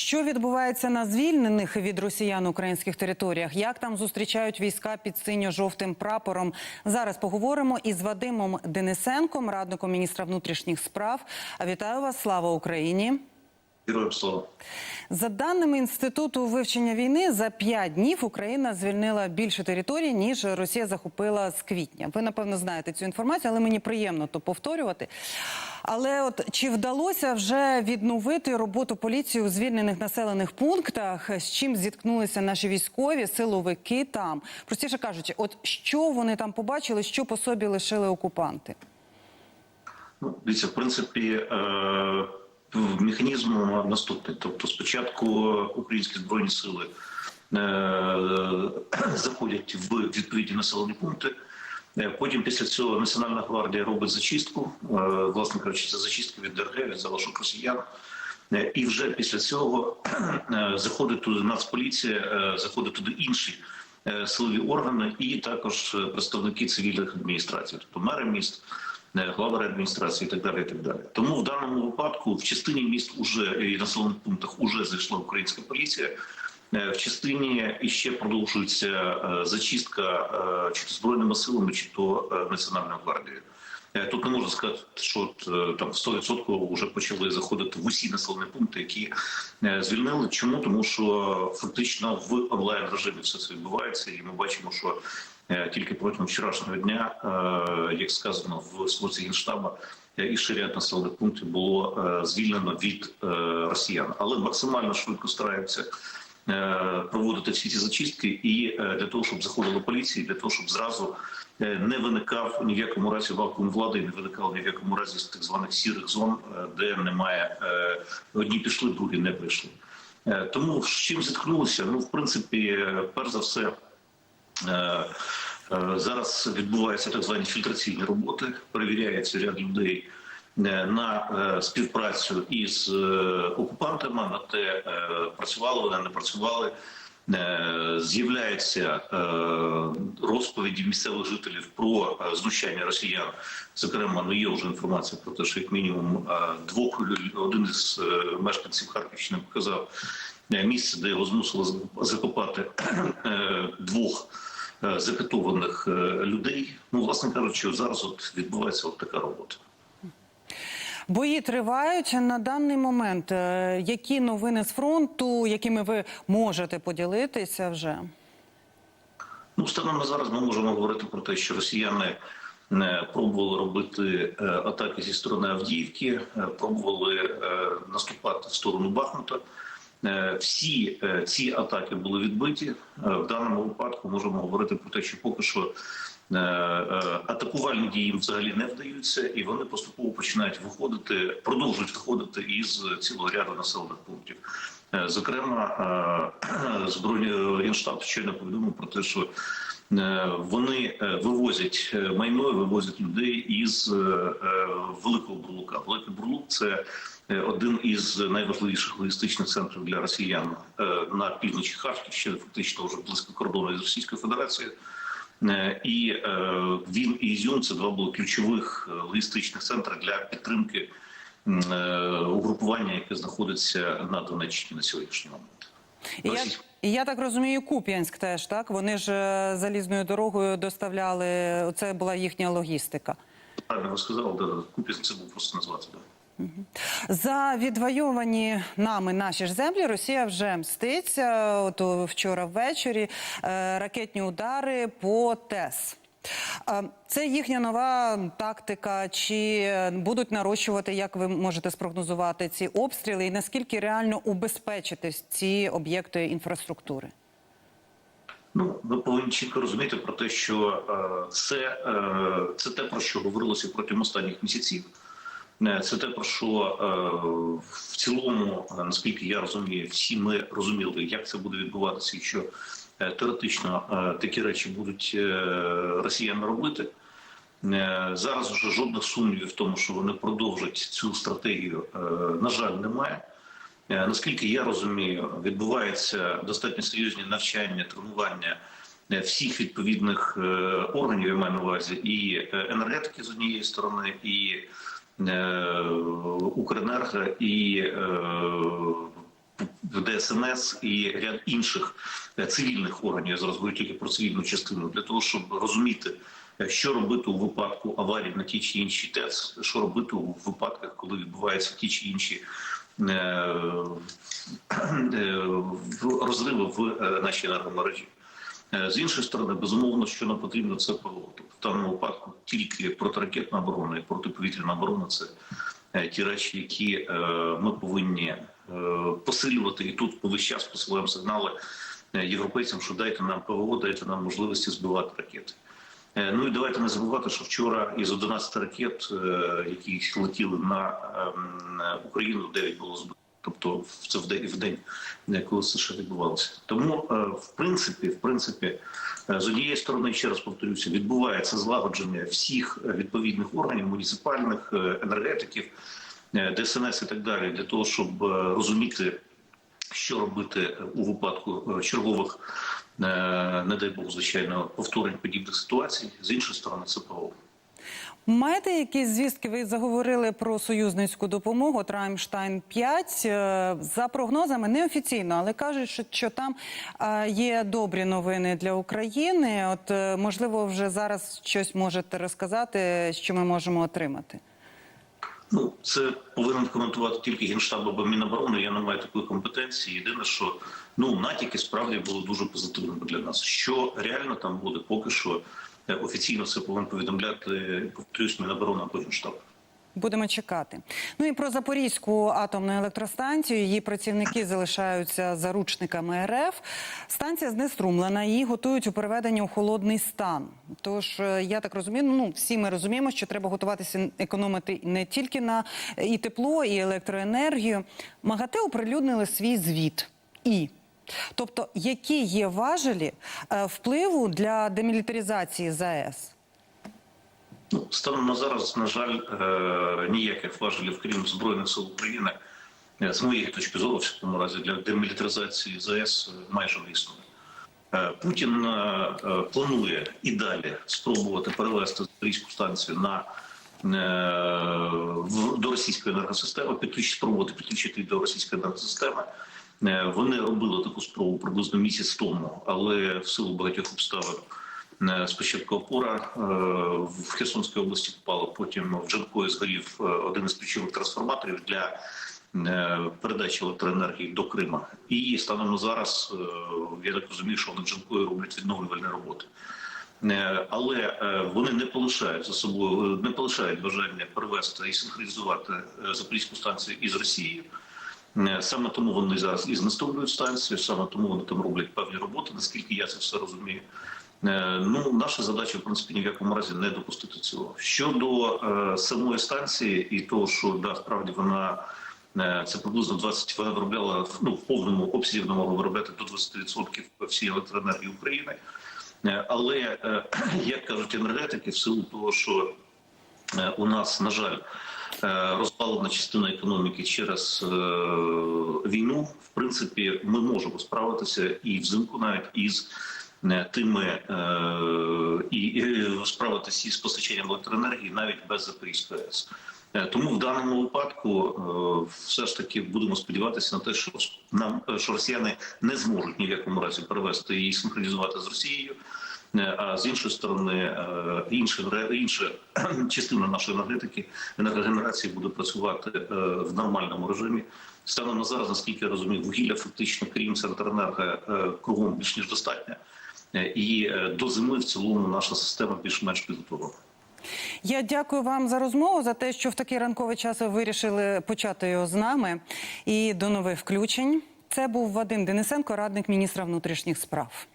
Що відбувається на звільнених від росіян українських територіях? Як там зустрічають війська під синьо-жовтим прапором? Зараз поговоримо із Вадимом Денисенком, радником міністра внутрішніх справ. Вітаю вас! Слава Україні! Героям слава. За даними інституту вивчення війни, за п'ять днів Україна звільнила більше територій, ніж Росія захопила з квітня. Ви напевно знаєте цю інформацію, але мені приємно то повторювати. Але от чи вдалося вже відновити роботу поліції у звільнених населених пунктах? З чим зіткнулися наші військові силовики там? Простіше кажучи, от що вони там побачили, що по собі лишили окупанти? Ну, дивіться, в принципі, е, механізм наступний. Тобто, спочатку українські збройні сили е, заходять в відповідні населені пункти. Е, Потім після цього Національна гвардія робить зачистку. Е, Власне кажучи, це зачистка від ДРГ, від залишок росіян. І вже після цього заходить туди Нацполіція, заходить туди інші силові органи і також представники цивільних адміністрацій, тобто мери міст, е, глави адміністрації і так далі. І так далі. Тому в даному випадку в частині міст уже і населених пунктах уже зайшла українська поліція. Е, В частині іще продовжується е, зачистка е, чи то збройними силами, чи то національною гвардією. Тут не можна сказати, що там 100% вже почали заходити в усі населені пункти, які звільнили. Чому тому, що фактично в онлайн режимі все це відбувається, і ми бачимо, що тільки протягом вчорашнього дня, е, як сказано в службі генштаба, е, і ряд населених пунктів було е, звільнено від е, росіян, але максимально швидко стараються. е, Проводити всі ці зачистки і е, для того, щоб заходила поліція, для того, щоб зразу е, не виникав ні в якому разі вакуум влади, і не виникав ні в якому разі з так званих сірих зон, е, де немає е, одні пішли, другі не прийшли. Е, Тому з чим зіткнулися? Ну, в принципі, е, перш за все. Е, е, Зараз відбуваються так звані фільтраційні роботи. Перевіряється ряд людей е, на співпрацю із окупантами, на те, працювали вони, не працювали. З'являються розповіді місцевих жителів про знущання росіян. Зокрема, ну є вже інформація про те, що як мінімум двох один із мешканців Харківщини показав місце, де його змусили закопати двох е, закатованих е, людей. Ну, власне кажучи, зараз от відбувається от така робота. Бої тривають на даний момент. Е, Які новини з фронту, якими ви можете поділитися вже? Ну, станом на зараз ми можемо говорити про те, що росіяни е, пробували робити атаки зі сторони Авдіївки, пробували наступати в сторону Бахмута. Е, Всі е, ці атаки були відбиті. Е, В даному випадку можемо говорити про те, що поки що атакувальні дії взагалі не вдаються, і вони поступово починають виходити, продовжують виходити із цілого ряду населених пунктів. Зокрема, збройний штаб щойно повідомив про те, що вони е, вивозять е, майно, вивозять людей із е, е, великого бурлука. Великий бурлук це е, один із найважливіших логістичних центрів для росіян е, на півночі Харківщини, фактично вже близько кордону з Російською Федерацією. Е, І е, він і Ізюм це два були ключових е, логістичних центри для підтримки е, угрупування, яке знаходиться на Донеччині на сьогоднішній момент. І я, Російська- і я так розумію, Куп'янськ теж так. Вони ж е, залізною дорогою доставляли. Це була їхня логістика. Правильно ви сказали, да, Куп'янськ це був просто назвати. Да. За відвойовані нами наші ж землі Росія вже мститься. От вчора ввечері е, ракетні удари по ТЕС. Е, Це їхня нова тактика. Чи будуть нарощувати, як ви можете спрогнозувати ці обстріли, і наскільки реально убезпечити ці об'єкти інфраструктури? Ну, ви повинні чітко розуміти про те, що е, це, е, це те, про що говорилося протягом останніх місяців. Е, Це те, про що е, в цілому, е, наскільки я розумію, всі ми розуміли, як це буде відбуватися, що е, теоретично е, такі речі будуть е, росіяни робити. Е, Зараз вже жодних сумнівів в тому, що вони продовжать цю стратегію, е, на жаль, немає. Е, Наскільки я розумію, відбуваються достатньо серйозні навчання, тренування е, всіх відповідних е, органів, я маю на увазі, і е, енергетики з однієї сторони, і е, Укренерго, і е, ДСНС і ряд інших е, цивільних органів. Я зараз говорю тільки про цивільну частину для того, щоб розуміти, е, що робити у випадку аварії на ті чи інші ТЕЦ, що робити у випадках, коли відбуваються ті чи інші. е, в- розриви в нашій енергомережі. З іншої сторони, безумовно, що нам потрібно це ПВО. Тобто в даному випадку тільки протиракетна оборона і протиповітряна оборона це ті речі, які ми повинні посилювати. І тут ми весь час посилаємо сигнали е, європейцям, що дайте нам ПВО, дайте нам можливості збивати ракети. Е, Ну і давайте не забувати, що вчора із 11 ракет, е, які летіли на ем, Україну, 9 було збито. Тобто це в день, в день, е, коли це ще відбувалося. Тому, е, в принципі, в принципі, е, з однієї сторони, ще раз повторюся, відбувається злагодження всіх е, відповідних органів, муніципальних, е, енергетиків, е, ДСНС і так далі, для того, щоб е, розуміти, що робити у випадку е, чергових, е, не дай Бог, звичайно, повторень подібних ситуацій. З іншої сторони, це ПВО. Маєте якісь звістки? Ви заговорили про союзницьку допомогу от Раймштайн 5 Е, За прогнозами неофіційно, але кажуть, що, там е, є добрі новини для України. От е, можливо, вже зараз щось можете розказати, що ми можемо отримати. Ну, це повинен коментувати тільки Генштаб або Міноборони. Я не маю такої компетенції. Єдине, що ну натяки справді були дуже позитивними для нас. Що реально там буде, поки що е, офіційно це повинен повідомляти повторюсь, Міноборони або Генштаб. Будемо чекати. Ну і про Запорізьку атомну електростанцію. Її працівники залишаються заручниками РФ. Станція знеструмлена, її готують у переведенні у холодний стан. Тож е, я так розумію, ну всі ми розуміємо, що треба готуватися економити не тільки на і тепло, і електроенергію. МАГАТЕ оприлюднили свій звіт і. Тобто, які є важелі е, впливу для демілітаризації ЗАЕС? Ну, станом на зараз, на жаль, е, ніяких важелів, крім збройних сил України, е, з моєї точки зору, в цьому разі для демілітаризації ЗАЕС е, майже не існує. Путін планує і далі спробувати перевести Запорізьку станцію на в- до російської енергосистеми, підключити, спробувати підключити до російської енергосистеми. Вони робили таку спробу приблизно місяць тому, але в силу багатьох обставин спочатку опора е, в Херсонській області впала, потім в Джанкої згорів е, один із ключових трансформаторів для е, передачі електроенергії до Крима. І станом зараз е, я так розумію, що вони в Джанкої роблять відновлювальні роботи. Е, Але е, вони не полишають за собою, не полишають бажання перевести і синхронізувати е, Запорізьку станцію із Росією. Е, Саме тому вони зараз і знестовлюють станцію, саме тому вони там роблять певні роботи, наскільки я це все розумію. Е, Ну, наша задача, в принципі, ні в якому разі не допустити цього. Щодо е, самої станції і того, що да, справді вона е, це приблизно 20, вона виробляла ну, в повному обсязі вона могла виробляти до 20% всієї електроенергії України. Е, Але, е, як кажуть енергетики, в силу того, що Е, у нас, на жаль, е, розпалена частина економіки через е, війну. В принципі, ми можемо справитися і взимку навіть із тими е, і, справитися із постачанням електроенергії навіть без Запорізької АЕС. Е, Тому в даному випадку е, все ж таки будемо сподіватися на те, що нам е, що росіяни не зможуть ні в якому разі перевести і синхронізувати з Росією. Е, А з іншої сторони, е, інша, інша частина нашої енергетики, енергогенерації буде працювати е, в нормальному режимі. Станом на зараз, наскільки я розумію, вугілля фактично, крім Центренерго, е, кругом більш ніж достатньо. Е, І е, до зими в цілому наша система більш-менш підготовлена. Я дякую вам за розмову, за те, що в такий ранковий час ви вирішили почати його з нами. І до нових включень. Це був Вадим Денисенко, радник міністра внутрішніх справ.